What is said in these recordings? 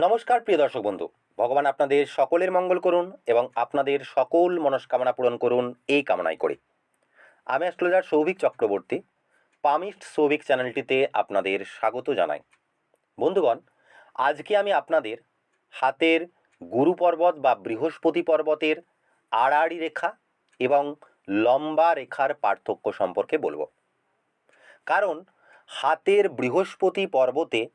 নমস্কার, প্রিয় দর্শক বন্ধু। ভগবান আপনাদের সকলের মঙ্গল করুন এবং আপনাদের সকল মনস্কামনা পূরণ করুন এই কামনাই করি। আমি অ্যাস্ট্রোলজার সৌভিক চক্রবর্তী, পামিস্ট সৌভিক চ্যানেলটিতে আপনাদের স্বাগত জানাই। বন্ধুগণ, আজকে আমি আপনাদের হাতের গুরু পর্বত বা বৃহস্পতি পর্বতের আড়াআড়ি রেখা এবং লম্বা রেখার পার্থক্য সম্পর্কে বলব। কারণ, হাতের বৃহস্পতি পর্বতে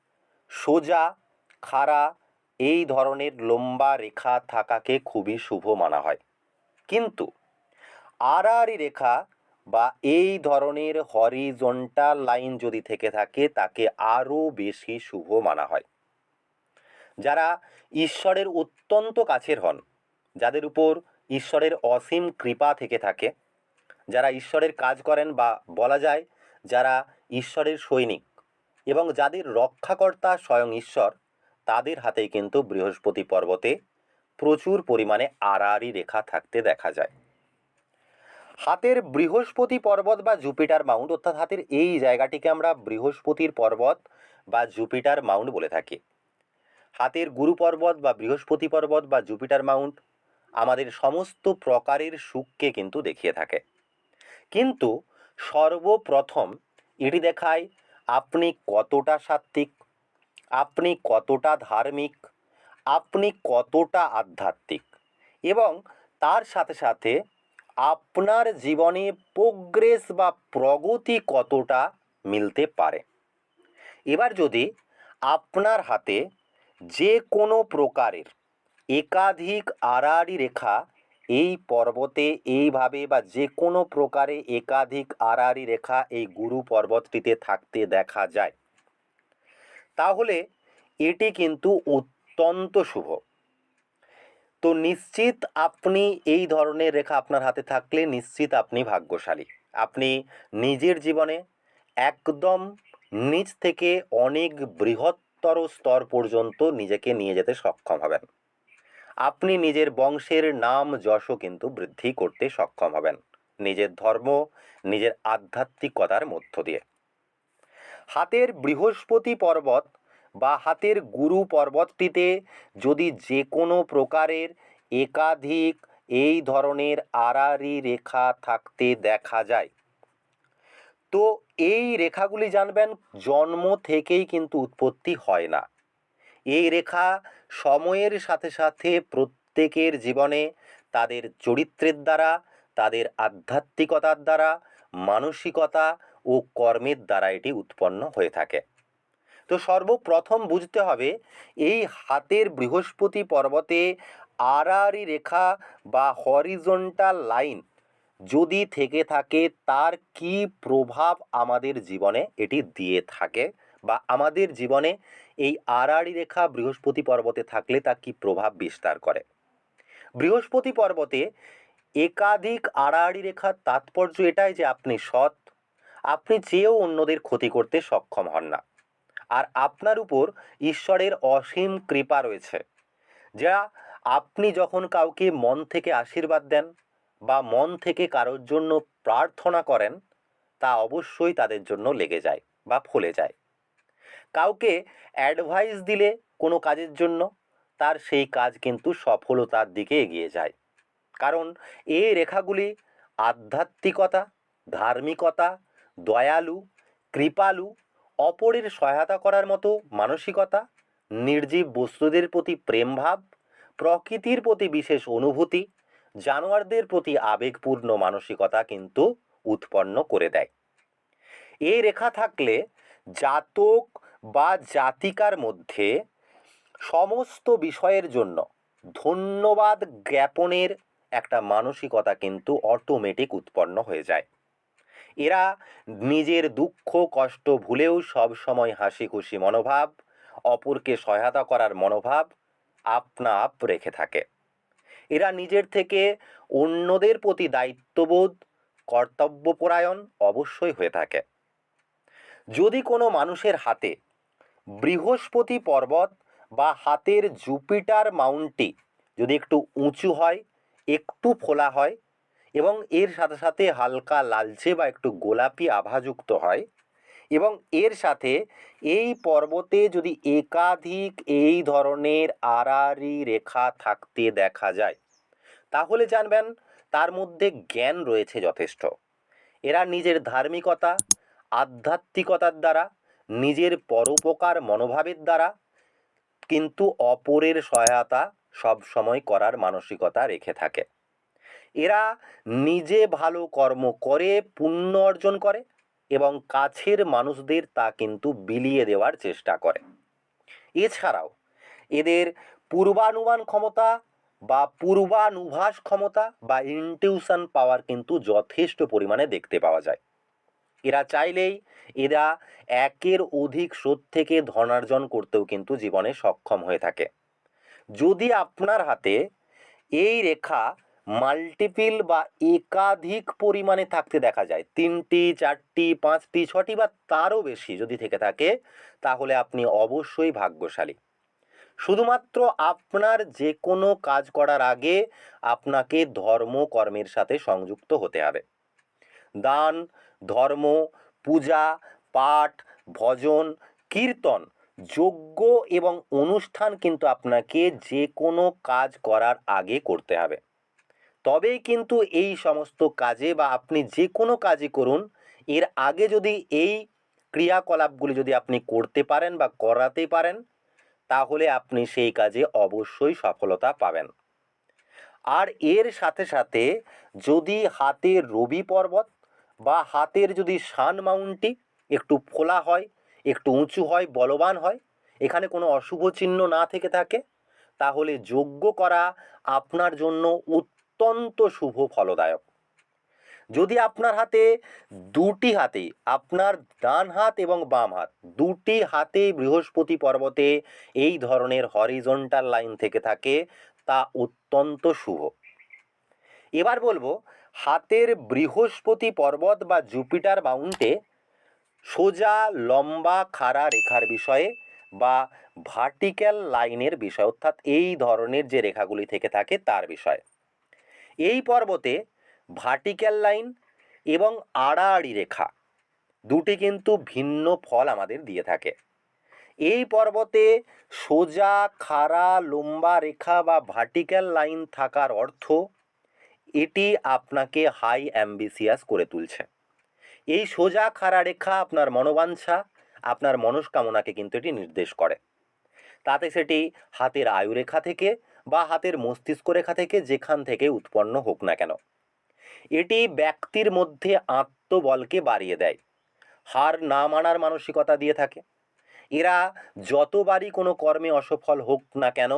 সোজা খাড়া, এই ধরনের লম্বা রেখা থাকাকে খুবই শুভ মানা হয়। কিন্তু আড়াআড়ি রেখা বা এই ধরনের হরিজন্টাল লাইন যদি থেকে থাকে, তাকে আরও বেশি শুভ মানা হয়। যারা ঈশ্বরের অত্যন্ত কাছের হন, যাদের উপর ঈশ্বরের অসীম কৃপা থেকে থাকে, যারা ঈশ্বরের কাজ করেন বা বলা যায়, যারা ঈশ্বরের সৈনিক এবং যাদের রক্ষাকর্তা স্বয়ং ঈশ্বর তাদের হাতেই কিন্তু বৃহস্পতি পর্বতে প্রচুর পরিমাণে আড়াআড়ি রেখা থাকতে দেখা যায়। হাতের বৃহস্পতি পর্বত বা জুপিটার মাউন্ট, অর্থাৎ হাতের এই জায়গাটিকে আমরা বৃহস্পতির পর্বত বা জুপিটার মাউন্ট বলে থাকি। হাতের গুরু পর্বত বা বৃহস্পতি পর্বত বা জুপিটার মাউন্ট আমাদের সমস্ত প্রকারের সুখকে কিন্তু দেখিয়ে থাকে। কিন্তু সর্বপ্রথম এটি দেখায় আপনি কতটা সাত্ত্বিক আপনি কতটা ধার্মিক, আপনি কতটা আধ্যাত্মিক এবং তার সাথে সাথে আপনার জীবনে প্রোগ্রেস বা প্রগতি কতটা মিলতে পারে। এবার যদি আপনার হাতে যে কোনো প্রকারের একাধিক আড়াআড়ি রেখা এই পর্বতে এইভাবে বা যে কোনো প্রকারে একাধিক আড়াআড়ি রেখা এই গুরু পর্বতটিতে থাকতে দেখা যায় তাহলে এটি কিন্তু অত্যন্ত শুভ। তো নিশ্চিত আপনি এই ধরনের রেখা আপনার হাতে থাকলে নিশ্চিত আপনি ভাগ্যশালী। আপনি নিজের জীবনে একদম নিচ থেকে অনেক বৃহত্তর স্তর পর্যন্ত নিজেকে নিয়ে যেতে সক্ষম হবেন। আপনি নিজের বংশের নাম যশও কিন্তু বৃদ্ধি করতে সক্ষম হবেন। নিজের ধর্ম, নিজের আধ্যাত্মিকতার মধ্য দিয়ে। হাতের বৃহস্পতি পর্বত বা হাতের গুরু পর্বতটিতে যদি যে কোনো প্রকারের একাধিক এই ধরনের আড়াআড়ি রেখা থাকতে দেখা যায়। তো এই রেখাগুলি জানবেন, জন্ম থেকেই কিন্তু উৎপত্তি হয় না। এই রেখা সময়ের সাথে সাথে প্রত্যেকের জীবনে তাদের চরিত্রের দ্বারা, তাদের আধ্যাত্মিকতার দ্বারা, মানসিকতা ও কর্মের দ্বারা এটি উৎপন্ন হয়ে থাকে। তো সর্বপ্রথম বুঝতে হবে, এই হাতের বৃহস্পতি পর্বতে আড়াআড়ি রেখা বা হরিজন্টাল লাইন যদি থেকে থাকে, তার কি প্রভাব আমাদের জীবনে এটি দিয়ে থাকে? বা আমাদের জীবনে এই আড়াআড়ি রেখা বৃহস্পতি পর্বতে থাকলে তা কি প্রভাব বিস্তার করে? বৃহস্পতি পর্বতে একাধিক আড়াআড়ি রেখার তাৎপর্য এটাই যে আপনি সৎ আপনি চেয়েও অন্যদের ক্ষতি করতে সক্ষম হন না। আর আপনার উপর ঈশ্বরের অসীম কৃপা রয়েছে। যা আপনি যখন কাউকে মন থেকে আশীর্বাদ দেন বা মন থেকে কারোর জন্য প্রার্থনা করেন, তা অবশ্যই তাদের জন্য লেগে যায় বা ফলে যায়। কাউকে অ্যাডভাইস দিলে কোনো কাজের জন্য, তার সেই কাজ কিন্তু সফলতার দিকে এগিয়ে যায়। কারণ এই রেখাগুলি আধ্যাত্মিকতা, ধার্মিকতা দয়ালু, কৃপালু, অপরের সহায়তা করার মতো মানসিকতা, নির্জীব বস্তুদের প্রতি প্রেমভাব, প্রকৃতির প্রতি বিশেষ অনুভূতি, জানোয়ারদের প্রতি আবেগপূর্ণ মানসিকতা কিন্তু উৎপন্ন করে দেয়। এই রেখা থাকলে জাতক বা জাতিকার মধ্যে সমস্ত বিষয়ের জন্য ধন্যবাদ জ্ঞাপনের একটা মানসিকতা কিন্তু অটোমেটিক উৎপন্ন হয়ে যায়। এরা নিজের দুঃখ, কষ্ট ভুলেও সব সময় হাসি খুশি মনোভাব, অপরকে সহায়তা করার মনোভাব আপনা আপ রেখে থাকে। এরা নিজের থেকে অন্যদের প্রতি দায়িত্ববোধ, কর্তব্যপরায়ণ অবশ্যই হয়ে থাকে। যদি কোনো মানুষের হাতে বৃহস্পতি পর্বত বা হাতের জুপিটার মাউন্টটি যদি একটু উঁচু হয়, একটু ফোলা হয় এবং এর সাথে সাথে হালকা লালচে বা একটু গোলাপি আভাযুক্ত হয়। এবং এর সাথে এই পর্বতে যদি একাধিক এই ধরনের আড়াআড়ি রেখা থাকতে দেখা যায়, তাহলে জানবেন তার মধ্যে জ্ঞান রয়েছে যথেষ্ট। এরা নিজের ধার্মিকতা, আধ্যাত্মিকতার দ্বারা, নিজের পরোপকার মনোভাবের দ্বারা, কিন্তু অপরের সহায়তা সব সময় করার মানসিকতা রেখে থাকে। এরা নিজে ভালো কর্ম করে, পুণ্য অর্জন করে এবং কাছের মানুষদের তা কিন্তু বিলিয়ে দেওয়ার চেষ্টা করে। এছাড়াও এদের পূর্বানুমান ক্ষমতা বা পূর্বানুভাস ক্ষমতা বা ইনটিউশন পাওয়ার কিন্তু যথেষ্ট পরিমাণে দেখতে পাওয়া যায়। এরা চাইলেই এরা একের অধিক স্রোত থেকে ধনার্জন করতেও কিন্তু জীবনে সক্ষম হয়ে থাকে। যদি আপনার হাতে এই রেখা মাল্টিপিল বা একাধিক পরিমাণে থাকতে দেখা যায়। তিনটি, চারটি, পাঁচটি, ছটি বা তারও বেশি যদি থেকে থাকে, তাহলে আপনি অবশ্যই ভাগ্যশালী। শুধুমাত্র আপনার যে কোনো কাজ করার আগে আপনাকে ধর্ম কর্মের সাথে সংযুক্ত হতে হবে। দান, ধর্ম, পূজা, পাঠ, ভজন, কীর্তন, যজ্ঞ এবং অনুষ্ঠান কিন্তু আপনাকে যে কোনো কাজ করার আগে করতে হবে। তবেই কিন্তু এই সমস্ত কাজে বা আপনি যে কোনো কাজই করুন, এর আগে যদি এই ক্রিয়াকলাপগুলি যদি আপনি করতে পারেন বা করাতে পারেন, তাহলে আপনি সেই কাজে অবশ্যই সফলতা পাবেন। আর এর সাথে সাথে যদি হাতে রবি পর্বত বা হাতের যদি সান মাউন্টটি একটু ফোলা হয়, একটু উঁচু হয়, বলবান হয়, এখানে কোনো অশুভ চিহ্ন না থেকে থাকে, তাহলে যোগ্য করা আপনার জন্য অত্যন্ত শুভ ফলদায়ক। যদি আপনার হাতে দুটি হাতে, আপনার ডান হাত এবং বাম হাত, দুটি হাতে বৃহস্পতি পর্বতে এই ধরনের হরিজন্টাল লাইন থেকে থাকে, তা অত্যন্ত শুভ। এবার বলব, হাতের বৃহস্পতি পর্বত বা জুপিটার মাউন্টে সোজা, লম্বা, খাড়া রেখার বিষয়ে বা ভার্টিক্যাল লাইনের বিষয়, অর্থাৎ এই ধরনের যে রেখাগুলি থেকে থাকে, তার বিষয়। এই পর্বতে ভার্টিক্যাল লাইন এবং আড়াআড়ি রেখা দুটি কিন্তু ভিন্ন ফল আমাদের দিয়ে থাকে। এই পর্বতে সোজা, খাড়া, লম্বা রেখা বা ভার্টিক্যাল লাইন থাকার অর্থ এটি আপনাকে হাই অ্যাম্বিসিয়াস করে তুলছে। এই সোজা, খাড়া রেখা আপনার মনোবাঞ্ছা, আপনার মনস্কামনাকে কিন্তু এটি নির্দেশ করে। তাতে সেটি হাতের আয়ুরেখা থেকে বা হাতের মস্তিষ্ক রেখা থেকে যেখান থেকে উৎপন্ন হোক না কেন। এটি ব্যক্তির মধ্যে আত্মবলকে বাড়িয়ে দেয়। হার না মানার মানসিকতা দিয়ে থাকে। এরা যতবারই কোনো কর্মে অসফল হোক না কেন,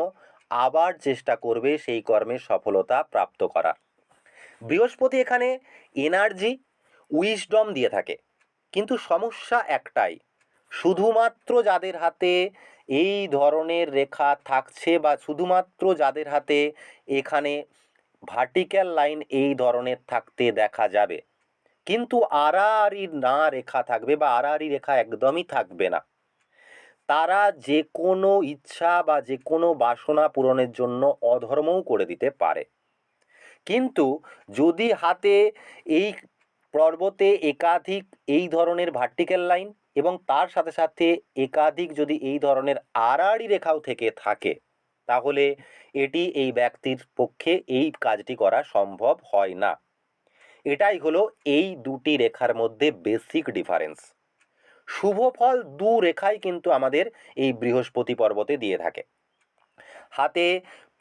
আবার চেষ্টা করবে সেই কর্মে সফলতা প্রাপ্ত করা বৃহস্পতি এখানে এনার্জি উইসডম দিয়ে থাকে। কিন্তু সমস্যা একটাই, শুধুমাত্র যাদের হাতে এই ধরনের রেখা থাকছে বা শুধুমাত্র যাদের হাতে এখানে ভার্টিক্যাল লাইন এই ধরনের থাকতে দেখা যাবে। কিন্তু আড়াআড়ি না রেখা থাকবে বা আড়াআড়ি রেখা একদমই থাকবে না। তারা যে কোনো ইচ্ছা বা যে কোনো বাসনা পূরণের জন্য অধর্মও করে দিতে পারে। কিন্তু যদি হাতে এই পর্বতে একাধিক এই ধরনের ভার্টিক্যাল লাইন এবং তার সাথে সাথে একাধিক যদি এই ধরনের আড়াআড়ি রেখাও থেকে থাকে, তাহলে এটি এই ব্যক্তির পক্ষে এই কাজটি করা সম্ভব হয় না। এটাই হলো এই দুটি রেখার মধ্যে বেসিক ডিফারেন্স। শুভ ফল দু রেখাই কিন্তু আমাদের এই বৃহস্পতি পর্বতে দিয়ে থাকে। হাতে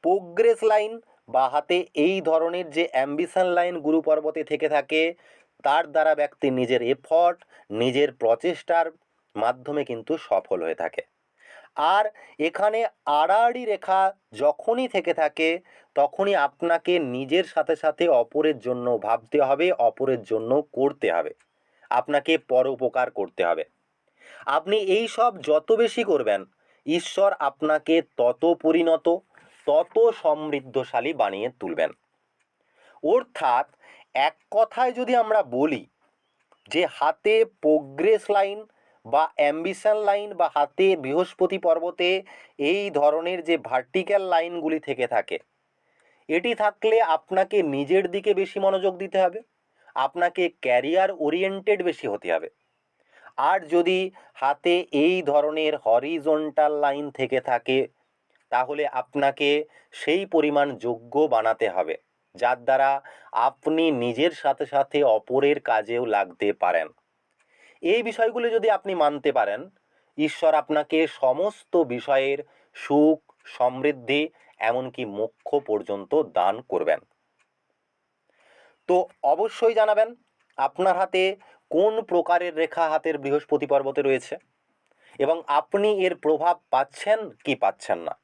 প্রোগ্রেস লাইন বা হাতে এই ধরনের যে অ্যাম্বিশন লাইন গুরু পর্বতে থেকে থাকে তার দ্বারা ব্যক্তি নিজের এফর্ট নিজের প্রচেষ্টার মাধ্যমে কিন্তু সফল হয়ে থাকে। আর এখানে আড়াআড়ি রেখা যখনই থেকে থাকে, তখনই আপনাকে নিজের সাথে সাথে অপরের জন্য ভাবতে হবে, অপরের জন্য করতে হবে। আপনাকে পরোপকার করতে হবে। আপনি এই সব যত বেশি করবেন, ঈশ্বর আপনাকে তত পরিণত, তত সমৃদ্ধশালী বানিয়ে তুলবেন। অর্থাৎ এক কথায় যদি আমরা বলি যে হাতে প্রোগ্রেস লাইন বা অ্যাম্বিশন লাইন বা হাতে বৃহস্পতি পর্বতে এই ধরনের যে ভার্টিক্যাল লাইনগুলি থেকে থাকে, এটি থাকলে আপনাকে নিজের দিকে বেশি মনোযোগ দিতে হবে, আপনাকে ক্যারিয়ার ওরিয়েন্টেড বেশি হতে হবে। আর যদি হাতে এই ধরনের হরিজন্টাল লাইন থেকে থাকে, তাহলে আপনাকে সেই পরিমাণ যোগ্য বানাতে হবে। যার দ্বারা আপনি নিজের সাথে সাথে অপরের কাজেও লাগতে পারেন। এই বিষয়গুলো যদি আপনি মানতে পারেন, ঈশ্বর আপনাকে সমস্ত বিষয়ের সুখ, সমৃদ্ধি, এমনকি মোক্ষ পর্যন্ত দান করবেন। তো অবশ্যই জানাবেন, আপনার হাতে কোন প্রকারের রেখা হাতের বৃহস্পতি পর্বতে রয়েছে? এবং আপনি এর প্রভাব পাচ্ছেন কি পাচ্ছেন না?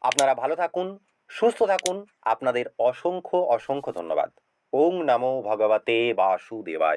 আপনারা ভালো থাকুন সুস্থ থাকুন। আপনাদের অসংখ্য অসংখ্য ধন্যবাদ। ওং নমো ভগবতে বাসুদেবায়।